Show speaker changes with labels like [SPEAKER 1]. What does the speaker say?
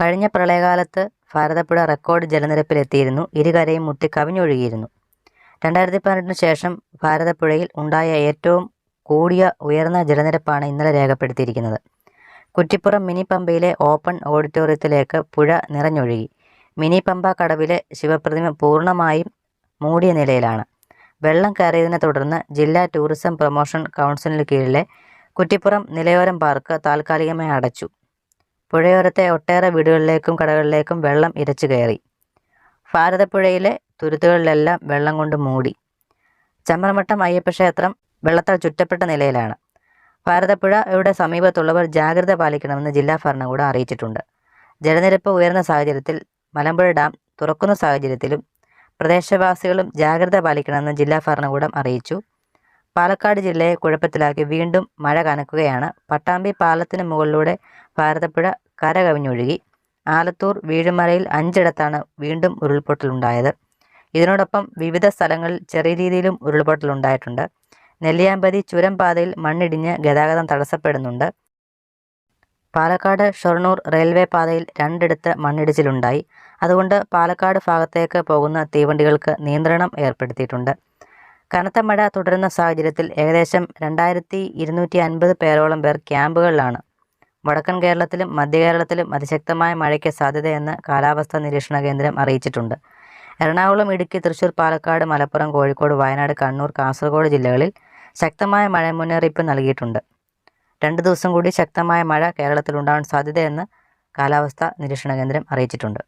[SPEAKER 1] കഴിഞ്ഞ പ്രളയകാലത്ത് ഭാരതപ്പുഴ റെക്കോർഡ് ജലനിരപ്പിലെത്തിയിരുന്നു ഇരുകരയും മുട്ടി കവിഞ്ഞൊഴുകിയിരുന്നു രണ്ടായിരത്തി പതിനെട്ടിന് ശേഷം ഭാരതപ്പുഴയിൽ ഉണ്ടായ ഏറ്റവും കൂടിയ ഉയർന്ന ജലനിരപ്പാണ് ഇന്നലെ രേഖപ്പെടുത്തിയിരിക്കുന്നത് കുറ്റിപ്പുറം മിനി പമ്പയിലെ ഓപ്പൺ ഓഡിറ്റോറിയത്തിലേക്ക് പുഴ നിറഞ്ഞൊഴുകി മിനി പമ്പ കടവിലെ ശിവപ്രതിമ പൂർണ്ണമായും മൂടിയ നിലയിലാണ് വെള്ളം കയറിയതിനെ തുടർന്ന് ജില്ലാ ടൂറിസം പ്രൊമോഷൻ കൗൺസിലിന് കീഴിലെ കുറ്റിപ്പുറം നിലയോരം പാർക്ക് താൽക്കാലികമായി അടച്ചു പുഴയോരത്തെ ഒട്ടേറെ വീടുകളിലേക്കും കടകളിലേക്കും വെള്ളം ഇരച്ചു കയറി ഭാരതപ്പുഴയിലെ തുരുത്തുകളിലെല്ലാം വെള്ളം കൊണ്ട് മൂടി ചമ്രമട്ടം അയ്യപ്പ ക്ഷേത്രം വെള്ളത്താൽ ചുറ്റപ്പെട്ട നിലയിലാണ് ഭാരതപ്പുഴ ഇവിടെ സമീപത്തുള്ളവർ ജാഗ്രത പാലിക്കണമെന്ന് ജില്ലാ ഭരണകൂടം അറിയിച്ചിട്ടുണ്ട് ജലനിരപ്പ് ഉയർന്ന സാഹചര്യത്തിൽ മലമ്പുഴ ഡാം തുറക്കുന്ന സാഹചര്യത്തിലും പ്രദേശവാസികളും ജാഗ്രത പാലിക്കണമെന്ന് ജില്ലാ ഭരണകൂടം അറിയിച്ചു പാലക്കാട് ജില്ലയെ കുഴപ്പത്തിലാക്കി വീണ്ടും മഴ കനക്കുകയാണ് പട്ടാമ്പി പാലത്തിന് മുകളിലൂടെ ഭാരതപ്പുഴ കരകവിഞ്ഞൊഴുകി ആലത്തൂർ വീഴുമലയിൽ അഞ്ചിടത്താണ് വീണ്ടും ഉരുൾപൊട്ടലുണ്ടായത് ഇതിനോടൊപ്പം വിവിധ സ്ഥലങ്ങളിൽ ചെറിയ രീതിയിലും ഉരുൾപൊട്ടലുണ്ടായിട്ടുണ്ട് നെല്ലിയാമ്പതി ചുരം പാതയിൽ മണ്ണിടിഞ്ഞ് ഗതാഗതം തടസ്സപ്പെടുന്നുണ്ട് പാലക്കാട് ഷൊർണൂർ റെയിൽവേ പാതയിൽ രണ്ടിടത്ത് മണ്ണിടിച്ചിലുണ്ടായി അതുകൊണ്ട് പാലക്കാട് ഭാഗത്തേക്ക് പോകുന്ന തീവണ്ടികൾക്ക് നിയന്ത്രണം ഏർപ്പെടുത്തിയിട്ടുണ്ട് കനത്ത മഴ തുടരുന്ന സാഹചര്യത്തിൽ ഏകദേശം രണ്ടായിരത്തി ഇരുന്നൂറ്റി അൻപത് പേരോളം പേർ ക്യാമ്പുകളിലാണ് വടക്കൻ കേരളത്തിലും മധ്യ കേരളത്തിലും അതിശക്തമായ മഴയ്ക്ക് സാധ്യതയെന്ന് കാലാവസ്ഥാ നിരീക്ഷണ കേന്ദ്രം അറിയിച്ചിട്ടുണ്ട് എറണാകുളം ഇടുക്കി തൃശൂർ പാലക്കാട് മലപ്പുറം കോഴിക്കോട് വയനാട് കണ്ണൂർ കാസർഗോഡ് ജില്ലകളിൽ ശക്തമായ മഴ മുന്നറിയിപ്പ് നൽകിയിട്ടുണ്ട് രണ്ട് ദിവസം കൂടി ശക്തമായ മഴ കേരളത്തിലുണ്ടാവാൻ സാധ്യതയെന്ന് കാലാവസ്ഥാ നിരീക്ഷണ കേന്ദ്രം അറിയിച്ചിട്ടുണ്ട്